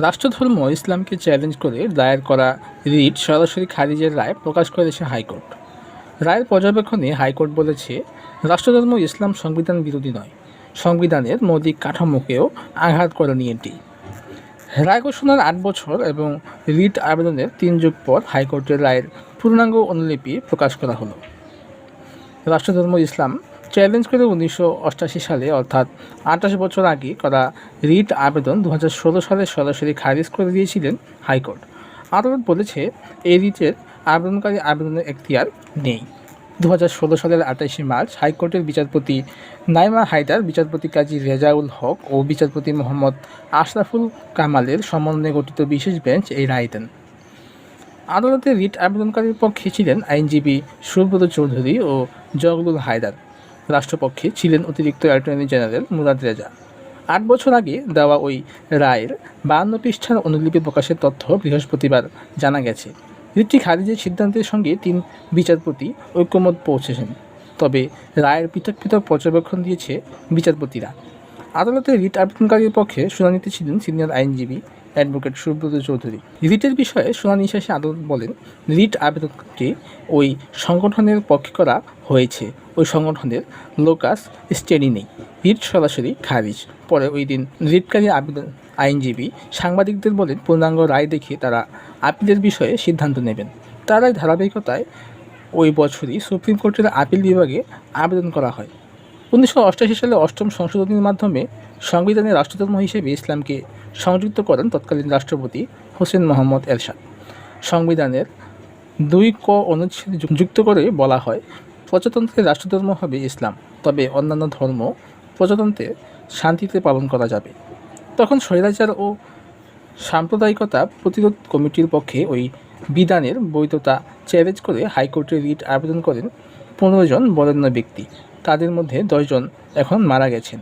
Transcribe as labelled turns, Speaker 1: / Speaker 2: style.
Speaker 1: রাষ্ট্রধর্ম ইসলামকে চ্যালেঞ্জ করে দায়ের করা রিট সরাসরি খারিজের রায় প্রকাশ করেছে হাইকোর্ট। রায়ের পর্যবেক্ষণে হাইকোর্ট বলেছে, রাষ্ট্রধর্ম ইসলাম সংবিধান বিরোধী নয়। সংবিধানের মৌলিক কাঠামোকেও আঘাত করেনি এটি। রায় ঘোষণার আট বছর এবং রিট আবেদনের তিন যুগ পর হাইকোর্টের রায়ের পূর্ণাঙ্গ অনুলিপি প্রকাশ করা হলো। রাষ্ট্রধর্ম ইসলাম চ্যালেঞ্জ করে উনিশশো সালে, অর্থাৎ আঠাশ বছর আগে করা রিট আবেদন দু হাজার ষোলো সালে সরাসরি খারিজ করে দিয়েছিলেন হাইকোর্ট। আদালত বলেছে, এই রিটের আবেদনকারী আবেদনের এখতিয়ার নেই। দু হাজার ষোলো সালের আঠাশে মার্চ হাইকোর্টের বিচারপতি নাইমা হায়দার, বিচারপতি কাজী রেজাউল হক ও বিচারপতি মোহাম্মদ আশরাফুল কামালের সমন্বয়ে গঠিত বিশেষ বেঞ্চ এই রায় দেন। আদালতে রিট আবেদনকারীর পক্ষে ছিলেন আইনজীবী সুব্রত চৌধুরী ও জগলুল হায়দার। রাষ্ট্রপক্ষে ছিলেন অতিরিক্ত অ্যাটর্নি জেনারেল মুরাদ রেজা। আট বছর আগে দেওয়া ওই রায়ের বাহান্ন পৃষ্ঠার অনুলিপি প্রকাশের তথ্য বৃহস্পতিবার জানা গেছে। রিটটি খারিজের সিদ্ধান্তের সঙ্গে তিন বিচারপতি ঐক্যমত পৌঁছেছেন। তবে রায়ের পৃথক পৃথক পর্যবেক্ষণ দিয়েছে বিচারপতিরা। আদালতে রিট আবেদনকারীর পক্ষে শুনানিতে ছিলেন সিনিয়র আইনজীবী অ্যাডভোকেট সুব্রত চৌধুরী। রিটের বিষয়ে শুনানি শেষে আদালত বলেন, রিট আবেদনটি ওই সংগঠনের পক্ষে করা হয়েছে। ওই সংগঠনের লোকাস স্টেডি নেই। রিট সরাসরি খারিজ। পরে ওই দিন রিটকারী আবেদন আইনজীবী সাংবাদিকদের বলেন, পূর্ণাঙ্গ রায় দেখে তারা আপিলের বিষয়ে সিদ্ধান্ত নেবেন। তারাই ধারাবাহিকতায় ওই বছরই সুপ্রিম কোর্টের আপিল বিভাগে আবেদন করা হয়। উনিশশো অষ্টাশি সালে অষ্টম সংশোধনীর মাধ্যমে সংবিধানে রাষ্ট্রধর্ম হিসেবে ইসলামকে সংযুক্ত করেন তৎকালীন রাষ্ট্রপতি হোসেন মোহাম্মদ এরশাদ। সংবিধানের দুই ক অনুচ্ছেদ যুক্ত করে বলা হয় প্রজাতন্ত্রের রাষ্ট্রধর্ম হবে ইসলাম, তবে অন্যান্য ধর্ম প্রজাতন্ত্রে শান্তিতে পালন করা যাবে। তখন স্বৈরাচার ও সাম্প্রদায়িকতা প্রতিরোধ কমিটির পক্ষে ওই বিধানের বৈধতা চ্যালেঞ্জ করে হাইকোর্টে রিট আবেদন করেন পনেরো জন বরেণ্য ব্যক্তি। তাদের মধ্যে দশজন এখন মারা গেছেন।